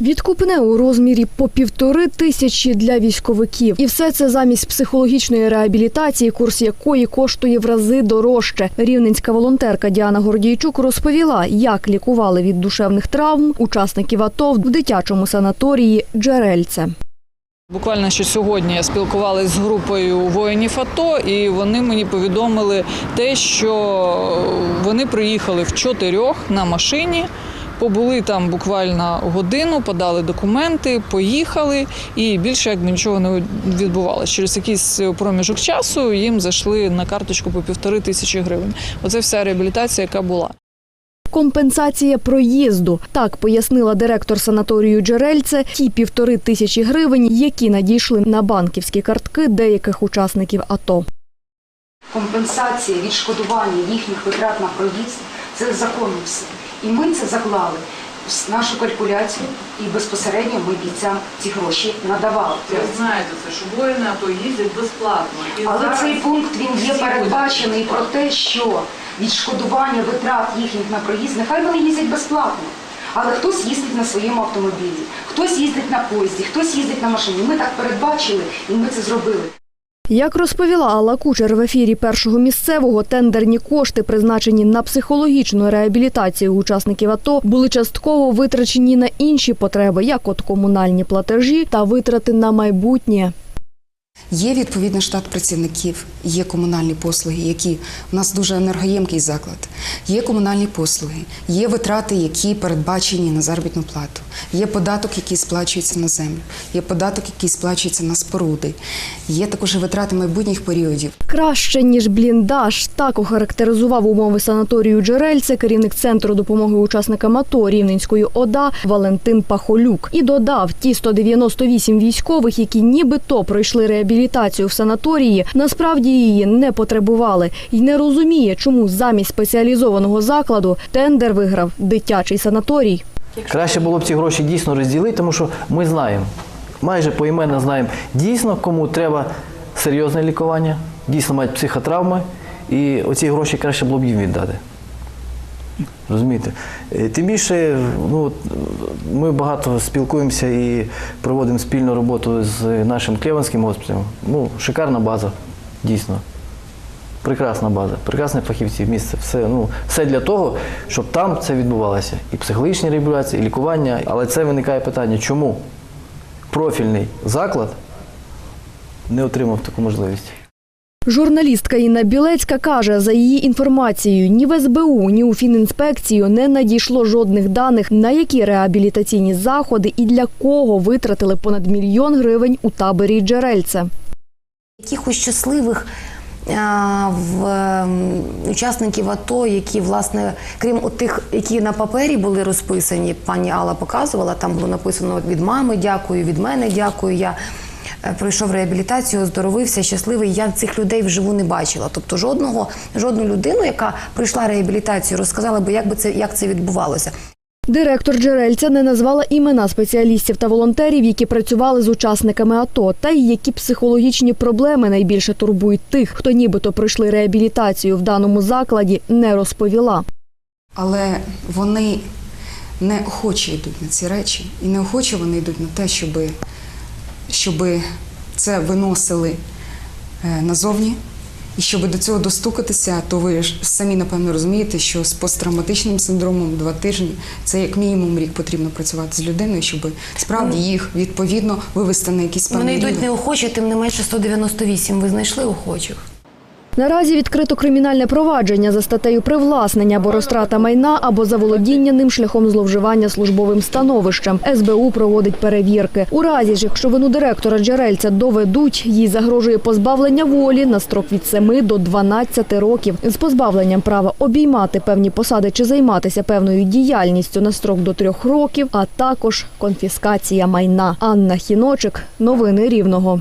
Відкупне у розмірі по півтори тисячі для військовиків, і все це замість психологічної реабілітації, курс якої коштує в рази дорожче. Рівненська волонтерка Діана Гордійчук розповіла, як лікували від душевних травм учасників АТО в дитячому санаторії Джерельце. Буквально що сьогодні я спілкувалася з групою воїнів АТО, і вони мені повідомили те, що вони приїхали в чотирьох на машині. Побули там буквально годину, подали документи, поїхали, і більше якби нічого не відбувалося. Через якийсь проміжок часу їм зайшли на карточку по півтори тисячі гривень. Оце вся реабілітація, яка була. Компенсація проїзду так пояснила директор санаторію Джерельце. Ті півтори тисячі гривень, які надійшли на банківські картки деяких учасників АТО. компенсація, відшкодування їхніх витрат на проїзд це законно все. І ми це заклали в нашу калькуляцію, і безпосередньо ми бійцям ці гроші надавали. Ви знаєте це, що воїни АТО їздять безплатно. І Але зараз цей пункт він є передбачений про те, що відшкодування витрат їхніх на проїзд, нехай вони їздять безплатно. Але хтось їздить на своєму автомобілі, хтось їздить на поїзді, хтось їздить на машині. Ми так передбачили і ми це зробили. Як розповіла Алла Кучер в ефірі першого місцевого, тендерні кошти, призначені на психологічну реабілітацію учасників АТО, були частково витрачені на інші потреби, як от комунальні платежі та витрати на майбутнє. Є відповідний штат працівників, є комунальні послуги, які у нас дуже енергоємкий заклад. Є комунальні послуги, є витрати, які передбачені на заробітну плату. Є податок, який сплачується на землю, є податок, який сплачується на споруди. Є також витрати майбутніх періодів. Краще ніж бліндаж. Так охарактеризував умови санаторію Джерельце керівник центру допомоги учасникам АТО Рівненської ОДА Валентин Пахолюк і додав, ті 198 військових, які нібито пройшли реабілітацію в санаторії, насправді її не потребували і не розуміє, чому замість спеціалізованого закладу тендер виграв дитячий санаторій. Краще було б ці гроші дійсно розділити, тому що ми знаємо, майже поіменно знаємо дійсно, кому треба серйозне лікування, дійсно мають психотравми, і оці гроші краще було б їм віддати. Розумієте? Е, Тим більше, ну, ми багато спілкуємося і проводимо спільну роботу з нашим Клеванським госпіталем. Ну, шикарна база, дійсно. Прекрасна база, прекрасні фахівці, місце, все, ну, все для того, щоб там це відбувалося. І психологічна реабілітація, і лікування. Але це виникає питання, чому профільний заклад не отримав таку можливість? Журналістка Інна Білецька каже, за її інформацією, ні в СБУ, ні у Фінінспекцію не надійшло жодних даних, на які реабілітаційні заходи і для кого витратили понад мільйон гривень у таборі Джерельце. якихось щасливих в, ем, учасників АТО, які, власне, крім тих, які на папері були розписані, пані Алла показувала, там було написано від мами дякую, від мене дякую. Я е, пройшов реабілітацію, оздоровився, щасливий. Я цих людей вживу не бачила. Тобто жодного, жодну людину, яка пройшла реабілітацію, розказала би, як би це як це відбувалося. Директор Джерельця не назвала імена спеціалістів та волонтерів, які працювали з учасниками АТО, та й які психологічні проблеми найбільше турбують тих, хто нібито пройшли реабілітацію в даному закладі, не розповіла. Але вони неохоче йдуть на ці речі, і неохоче вони йдуть на те, щоб, щоб це виносили е, назовні. І щоб до цього достукатися, то ви ж самі напевно розумієте, що з посттравматичним синдромом два тижні це як мінімум рік потрібно працювати з людиною, щоб справді їх відповідно вивести на якісь Вони йдуть неохоче, тим не менше 198. Ви знайшли охочих? Наразі відкрито кримінальне провадження за статтею привласнення або розтрата майна або заволодіння ним шляхом зловживання службовим становищем. СБУ проводить перевірки. У разі ж, якщо вину директора Джерельця доведуть, їй загрожує позбавлення волі на строк від 7 до 12 років з позбавленням права обіймати певні посади чи займатися певною діяльністю на строк до трьох років, а також конфіскація майна. Анна Хіночик, новини Рівного.